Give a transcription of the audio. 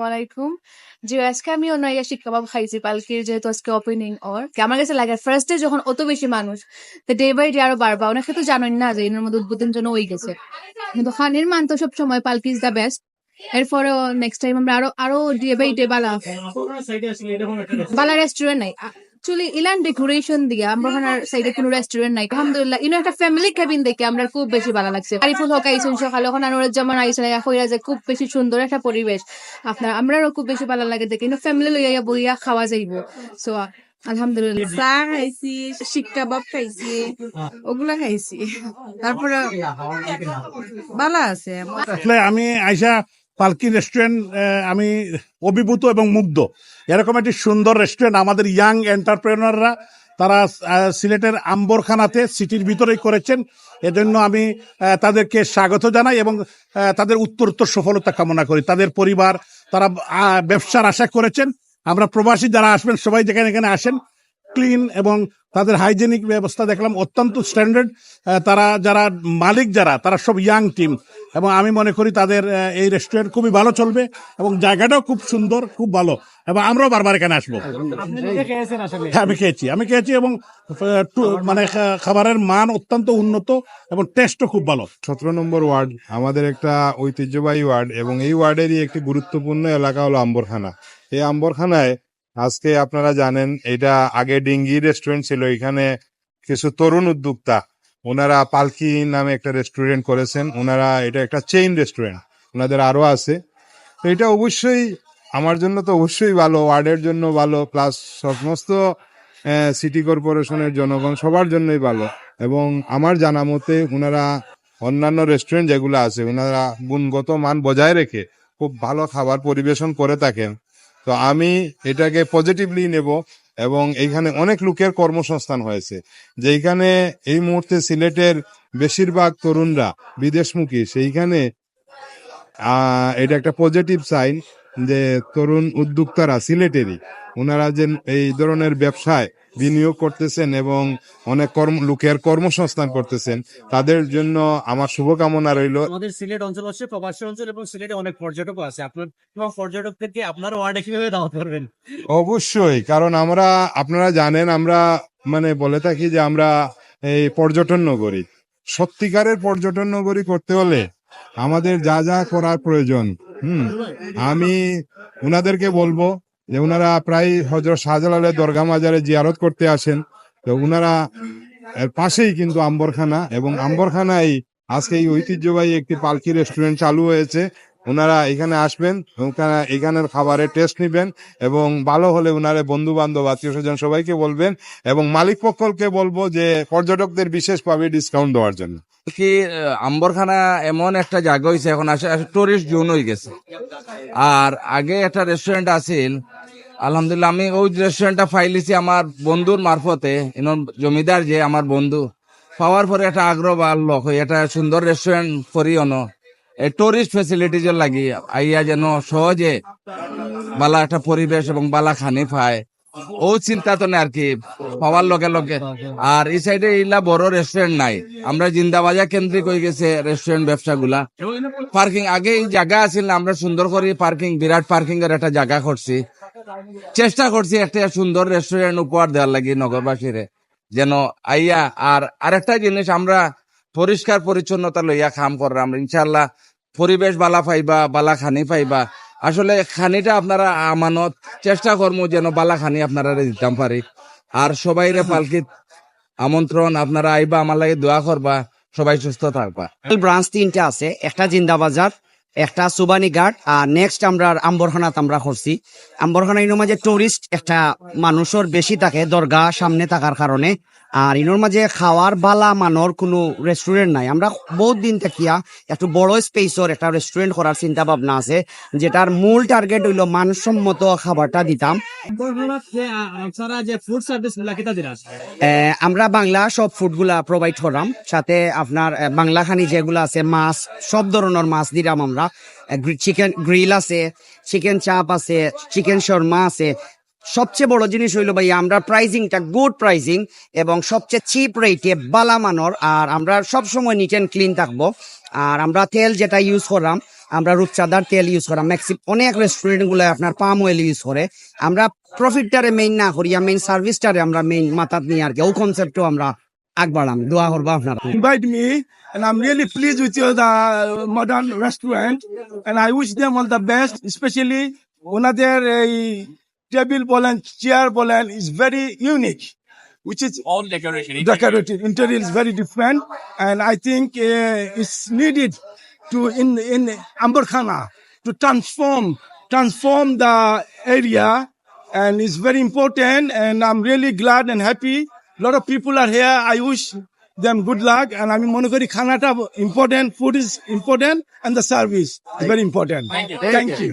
ওয়ালাইকুম জি আজকে আমি অন্য একটা শিক কাবাব খাইছি যেহেতু আজকে ওপেনিং ওর। আমার কাছে লাগে ফার্স্ট ডে যখন অত বেশি মানুষ তো ডে বাই ডে আরও বাড়বা। অনেকে তো জানেন না যে এর মধ্যে উদ্বোধন জন্য ওই গেছে। কিন্তু খানের মান তো সব সময় পালকি ইজ দ্য বেস্ট এরপরে নেক্সট টাইম আমরা আরও আরও day by day Bala. Bala restaurant নাই। অ্যাকচুয়ালি ইলান ডেকোরেশন দিয়ে আমরা সাইডে কোনো রেস্টুরেন্ট নাই আলহামদুলিল্লাহ ইনো একটা ফ্যামিলি কেবিন দেখে আমরা খুব বেশি ভালো লাগছে আরিফুল হক আইসুন সকালে ওখানে আইসুন হইরা যে খুব বেশি সুন্দর একটা পরিবেশ আপনার আমরাও খুব বেশি ভালো লাগে দেখে ইনো ফ্যামিলি লইয়া বইয়া খাওয়া যাইব সো আলহামদুলিল্লাহ চা খাইছি শিক কাবাব খাইছি ওগুলা খাইছি তারপরে ভালো আছে আমি আইসা পালকি রেস্টুরেন্ট আমি অভিভূত এবং মুগ্ধ। এরকম একটি সুন্দর রেস্টুরেন্ট আমাদের ইয়াং এন্টারপ্রেনাররা তারা সিলেটের আম্বরখানাতে সিটির ভিতরেই করেছেন। এজন্য আমি তাদেরকে স্বাগত জানাই এবং তাদের উত্তরোত্তর সফলতা কামনা করি। তাদের পরিবার, তারা ব্যবসার আশা করেছেন। আমরা প্রবাসী যারা আসবেন, সবাই যেখানে এখানে আসেন ক্লিন এবং তাদের হাইজেনিক ব্যবস্থা দেখলাম অত্যন্ত স্ট্যান্ডার্ড তারা যারা মালিক যারা, তারা সব ইয়াং টিম এবং আমি মনে করি তাদের এই রেস্টুরেন্ট খুবই ভালো চলবে এবং জায়গাটাও খুব সুন্দর খুব ভালো। এবং আমরাও বারবার এখানে আসব। হ্যাঁ আমি খেয়েছি। আমি খেয়েছি এবং টু- মানে খাবারের মান অত্যন্ত উন্নত এবং টেস্টও খুব ভালো। সতেরো নম্বর ওয়ার্ড আমাদের একটা ঐতিহ্যবাহী ওয়ার্ড এবং এই ওয়ার্ডেরই একটি গুরুত্বপূর্ণ এলাকা হলো আম্বরখানা। এই আম্বরখানায় আজকে আপনারা জানেন এটা আগে ডিঙ্গি রেস্টুরেন্ট ছিল এখানে কিছু তরুণ উদ্যোক্তা ওনারা পালকি নামে একটা রেস্টুরেন্ট করেছেন। ওনারা এটা একটা চেইন রেস্টুরেন্ট ওনাদের আরও আছে। তো এটা অবশ্যই আমার জন্য তো অবশ্যই ভালো, ওয়ার্ডের জন্য ভালো প্লাস সমস্ত সিটি কর্পোরেশনের জনগণ সবার জন্যই ভালো। এবং আমার জানা মতে ওনারা অন্যান্য রেস্টুরেন্ট যেগুলো আছে, ওনারা গুণগত মান বজায় রেখে খুব ভালো খাবার পরিবেশন করে থাকেন। তো আমি এটাকে পজিটিভলি নেব। এবং এইখানে অনেক লোকের কর্মসংস্থান হয়েছে। যেইখানে এই মুহূর্তে সিলেটের বেশিরভাগ তরুণরা বিদেশমুখী, সেইখানে এটা একটা পজিটিভ সাইন যে তরুণ উদ্যোক্তারা সিলেটেরই। ওনারা যে এই ধরনের ব্যবসায় বিনিয়োগ করতেছেন এবং অনেক কর্ম লোকের কর্মসংস্থান করতেছেন তাদের জন্য আমার শুভকামনা রইল। আমাদের সিলেট অঞ্চল হচ্ছে প্রবাসী অঞ্চল এবং সিলেটে অনেক পর্যটক আছে। আপনার পর্যটকদেরকে আপনার ওয়ার্ডে কীভাবে দাওয়াত করবেন। অবশ্যই কারণ আমরা আপনারা জানেন আমরা মানে বলে থাকি যে আমরা এই পর্যটন নগরী। সত্যিকারের পর্যটন নগরী করতে হলে আমাদের যা যা করার প্রয়োজন হুম আমি উনাদেরকে বলব যে ওনারা প্রায় হজরত শাহজালালের দরগা মাজারে জিয়ারত করতে আসেন। তো ওনারা এর পাশেই কিন্তু আম্বরখানা এবং আম্বরখানায় আজকে এই ঐতিহ্যবাহী একটি পালকি রেস্টুরেন্ট চালু হয়েছে। ওনারা এখানে আসবেন ওখানে এখানের খাবারের টেস্ট নিবেন এবং ভালো হলে ওনারে বন্ধু বান্ধব আত্মীয় স্বজন সবাইকে বলবেন এবং মালিক পক্ষকে বলব যে পর্যটকদের বিশেষভাবে ডিসকাউন্ট দেওয়ার জন্য। কি আম্বরখানা এমন একটা জায়গা হয়েছে এখন টুরিস্ট জোন হয়ে গেছে। আর আগে একটা রেস্টুরেন্ট আছিল, আলহামদুলিল্লাহ আমি ওই রেস্টুরেন্টটা ফাইলিছি আমার বন্ধুর মারফতে ইনর জমিদার যে, আমার বন্ধু। পাওয়ার পরে একটা আগ্রহ বাড়লো এটা সুন্দর রেস্টুরেন্ট করি টুরিস্ট ফেসিলিটিজ লাগি আইয়া যেন সহজে বালা একটা পরিবেশ এবং বালা খানি পায়। ও চিন্তা তো না আর কি পাওয়ার লগে লগে। আর এই সাইডে ইলা বড় রেস্টুরেন্ট নাই। আমরা জিন্দাবাজা কেন্দ্রিক হয়ে গেছে রেস্টুরেন্ট ব্যবসা গুলা পার্কিং আগে এই জায়গা আছিল না, আমরা সুন্দর করে পার্কিং বিরাট পার্কিং এর একটা জায়গা করছি। চেষ্টা করছি একটা সুন্দর রেস্টুরেন্ট উপহার দেওয়ার লাগি নগরবাসীরে। যেন আইয়া আর আরেকটা জিনিস আমরা পরিষ্কার পরিচ্ছন্নতা লইয়া কাম করলাম। ইনশাল্লাহ পরিবেশ বালা পাইবা, বালা খানি পাইবা। আসলে খানিটা আপনারা আমানত, চেষ্টা করব যেন বালা খানি আপনারা দিতাম পারি। আর সবাইরে পালকিত আমন্ত্রণ, আপনারা আইবা আমার লাগে দোয়া করবা, সবাই সুস্থ থাকবা। ব্রাঞ্চ তিনটা আছে, একটা জিন্দাবাজার, একটা সুবানি ঘাট, আর নেক্সট আমরা আম্বরখানাত আমরা করছি। আম্বরখানা ইনোর মাঝে টুরিস্ট একটা মানুষের বেশি থাকে, দরগা সামনে থাকার কারণে। আর ইনোর মাঝে খাওয়ার বালা মানর কোনো রেস্টুরেন্ট নাই। আমরা বহুত দিন থাকিয়া একটু বড় স্পেসর একটা রেস্টুরেন্ট করার চিন্তা ভাবনা আছে, যেটার মূল টার্গেট হইল মানসম্মত খাবারটা দিতাম। আমরা বাংলা সব ফুডগুলা প্রোভাইড করাম, সাথে আপনার বাংলা খানি যেগুলো আছে, মাছ, সব ধরনের মাছ দিলাম আমরা। চিকেন গ্রিল আছে চিকেন চাপ আছে চিকেন শর্মা আছে সবচেয়ে বড় জিনিস হইল ভাই আমরা প্রাইজিংটা গুড প্রাইজিং এবং সবচেয়ে চিপ রেটে বালা মানর আর আমরা সব সময় নিট অ্যান্ড ক্লিন থাকব। আর আমরা তেল যেটা ইউজ করলাম আমরা রূপচাঁদার তেল ইউজ করাম ম্যাক্সিম অনেক রেস্টুরেন্টগুলো আপনার পাম অয়েল ইউজ করে। আমরা প্রফিটটারে মেইন না করিয়া মেইন সার্ভিসটারে আমরা মেইন মাথাত নিয়ে আর কি ও কনসেপ্টও আমরা আগবাড়াম। দোয়া করব আপনারা। Invite me, and I'm really pleased with your the modern restaurant, and I wish them all the best, especially their uh, table bolan, chair bolan is very unique, which is all decoration decorative. Interior is very different, and I think uh, it's needed to in in Amberkhana to transform transform the area, and it's very important. And I'm really glad and happy. A lot of people are here. I wish them good luck. And I mean, Monogari Khanata important. Food is important, and the service is very important. Thank you. Thank you.